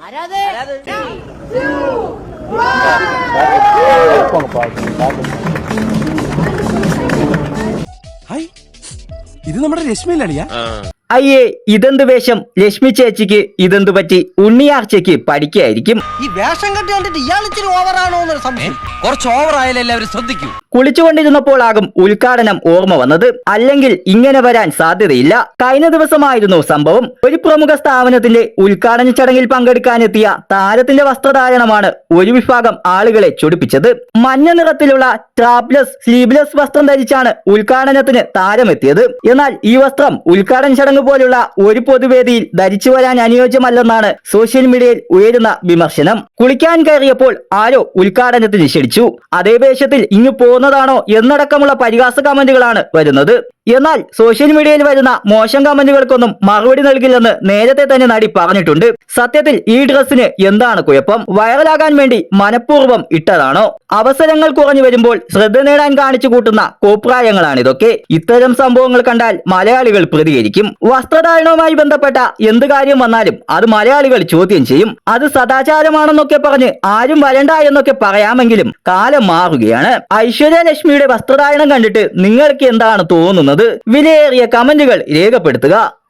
ആരാത് ഇത് നമ്മുടെ രശ്മിയിലളിയാ അയ്യേ ഇതെന്ത് വേഷം? ലക്ഷ്മി ചേച്ചിക്ക് ഇതെന്ത് പറ്റി? ഉണ്ണിയാർച്ചയ്ക്ക് പഠിക്കായിരിക്കും. ഈ വേഷം കെട്ടി കണ്ടിട്ട് ഇയാൾ ഇച്ചിരി ഓവറാണോ എന്നൊരു സംശയം. കുറച്ച് ഓവർ ആയാലും എല്ലാവരും ശ്രദ്ധിക്കൂ. കുളിച്ചുകൊണ്ടിരുന്നപ്പോഴാകും ഉദ്ഘാടനം ഓർമ്മ വന്നത്. അല്ലെങ്കിൽ ഇങ്ങനെ വരാൻ സാധ്യതയില്ല. കഴിഞ്ഞ ദിവസമായിരുന്നു സംഭവം. ഒരു പ്രമുഖ സ്ഥാപനത്തിന്റെ ഉദ്ഘാടന ചടങ്ങിൽ പങ്കെടുക്കാനെത്തിയ താരത്തിന്റെ വസ്ത്രധാരണമാണ് ഒരു വിഭാഗം ആളുകളെ ചൊടിപ്പിച്ചത്. മഞ്ഞ നിറത്തിലുള്ള ട്രാപ്ലെസ് സ്ലീവ്ലെസ് വസ്ത്രം ധരിച്ചാണ് ഉദ്ഘാടനത്തിന് താരമെത്തിയത്. എന്നാൽ ഈ വസ്ത്രം ഉദ്ഘാടന ചടങ്ങ് പോലുള്ള ഒരു പൊതുവേദിയിൽ ധരിച്ചു വരാൻ അനുയോജ്യമല്ലെന്നാണ് സോഷ്യൽ മീഡിയയിൽ ഉയരുന്ന വിമർശനം. കുളിക്കാൻ കയറിയപ്പോൾ ആരോ ഉദ്ഘാടനത്തിന് ക്ഷണിച്ചു അതേ വേഷത്തിൽ ഇങ്ങു പോകുന്നതാണോ എന്നടക്കമുള്ള പരിഹാസ കമന്റുകളാണ് വരുന്നത്. എന്നാൽ സോഷ്യൽ മീഡിയയിൽ വരുന്ന മോശം കമന്റുകൾക്കൊന്നും മറുപടി നൽകില്ലെന്ന് നേരത്തെ തന്നെ നടി പറഞ്ഞിട്ടുണ്ട്. സത്യത്തിൽ ഈ ഡ്രസ്സിന് എന്താണ് കുഴപ്പം? വൈറലാകാൻ വേണ്ടി മനഃപൂർവം ഇട്ടതാണോ? അവസരങ്ങൾ കുറഞ്ഞു വരുമ്പോൾ ശ്രദ്ധ നേടാൻ കാണിച്ചു കൂട്ടുന്ന കോപ്രായങ്ങളാണ് ഇതൊക്കെ. ഇത്തരം സംഭവങ്ങൾ കണ്ടാൽ മലയാളികൾ പ്രതികരിക്കും. വസ്ത്രധാരണവുമായി ബന്ധപ്പെട്ട എന്ത് കാര്യം വന്നാലും അത് മലയാളികൾ ചോദ്യം ചെയ്യും. അത് സദാചാരമാണെന്നൊക്കെ പറഞ്ഞ് ആരും വരണ്ട എന്നൊക്കെ പറയാമെങ്കിലും കാലം മാറുകയാണ്. ഐശ്വര്യ ലക്ഷ്മിയുടെ വസ്ത്രധാരണം കണ്ടിട്ട് നിങ്ങൾക്ക് എന്താണ് തോന്നുന്നത്? വിലയേറിയ കമന്റുകൾ രേഖപ്പെടുത്തുക.